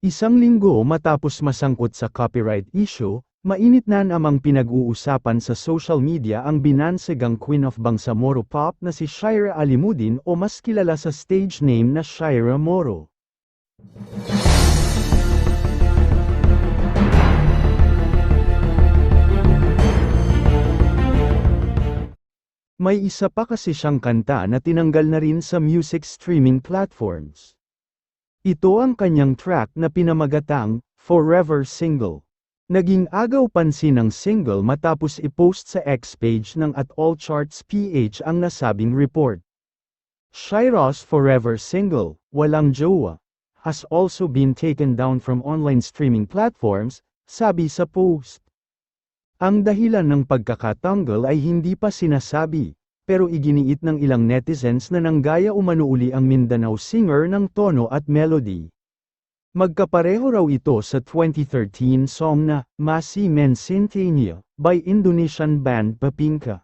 Isang linggo matapos masangkot sa copyright issue, mainit na namang pinag-uusapan sa social media ang binansegang Queen of Bangsamoro Pop na si Shira Alimuddin o mas kilala sa stage name na Shira Moro. May isa pa kasi siyang kanta na tinanggal na rin sa music streaming platforms. Ito ang kanyang track na pinamagatang, Forever Single. Naging agaw pansin ng single matapos i-post sa X page ng At All Charts PH ang nasabing report. Shiro's Forever Single, Walang Jowa, has also been taken down from online streaming platforms, sabi sa post. Ang dahilan ng pagkakatanggal ay hindi pa sinasabi, pero iginiit ng ilang netizens na nanggaya umano uli ang Mindanao singer ng tono at melody. Magkapareho raw ito sa 2013 song na Masi Men Centennial by Indonesian band Papinka.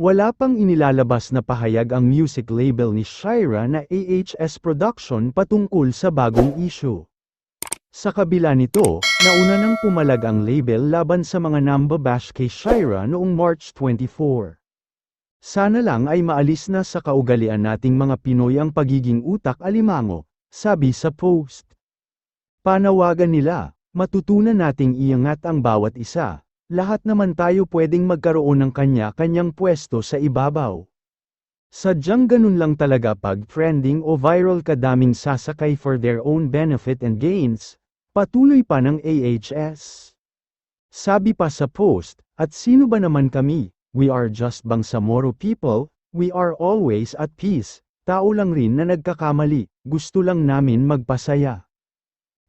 Wala pang inilalabas na pahayag ang music label ni Shira na AHS Production patungkol sa bagong issue. Sa kabila nito, nauna nang pumalag ang label laban sa mga nambabash kay Shira noong March 24. Sana lang ay maalis na sa kaugalian nating mga Pinoy ang pagiging utak alimango, sabi sa post. Panawagan nila, matutunan nating iangat ang bawat isa, lahat naman tayo pwedeng magkaroon ng kanya-kanyang pwesto sa ibabaw. Sadyang ganun lang talaga pag trending o viral kadaming sasakay for their own benefit and gains, patuloy pa ng AHS. Sabi pa sa post, at sino ba naman kami, we are just Bangsamoro people, we are always at peace, tao lang rin na nagkakamali, gusto lang namin magpasaya.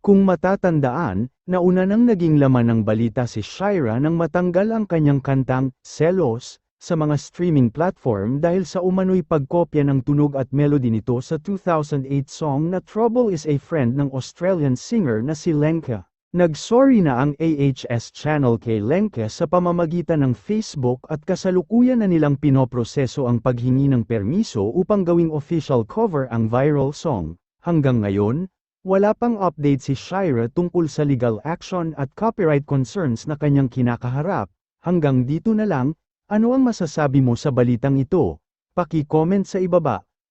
Kung matatandaan, nauna nang naging laman ng balita si Shira nang matanggal ang kanyang kantang, Selos, sa mga streaming platform dahil sa umano'y pagkopya ng tunog at melody nito sa 2008 song na Trouble is a Friend ng Australian singer na si Lenka. Nagsorry na ang AHS channel kay Lenka sa pamamagitan ng Facebook at kasalukuyan na nilang pinoproseso ang paghingi ng permiso upang gawing official cover ang viral song. Hanggang ngayon, wala pang update si Shira tungkol sa legal action at copyright concerns na kanyang kinakaharap. Hanggang dito na lang, ano ang masasabi mo sa balitang ito? Paki-comment sa ibaba.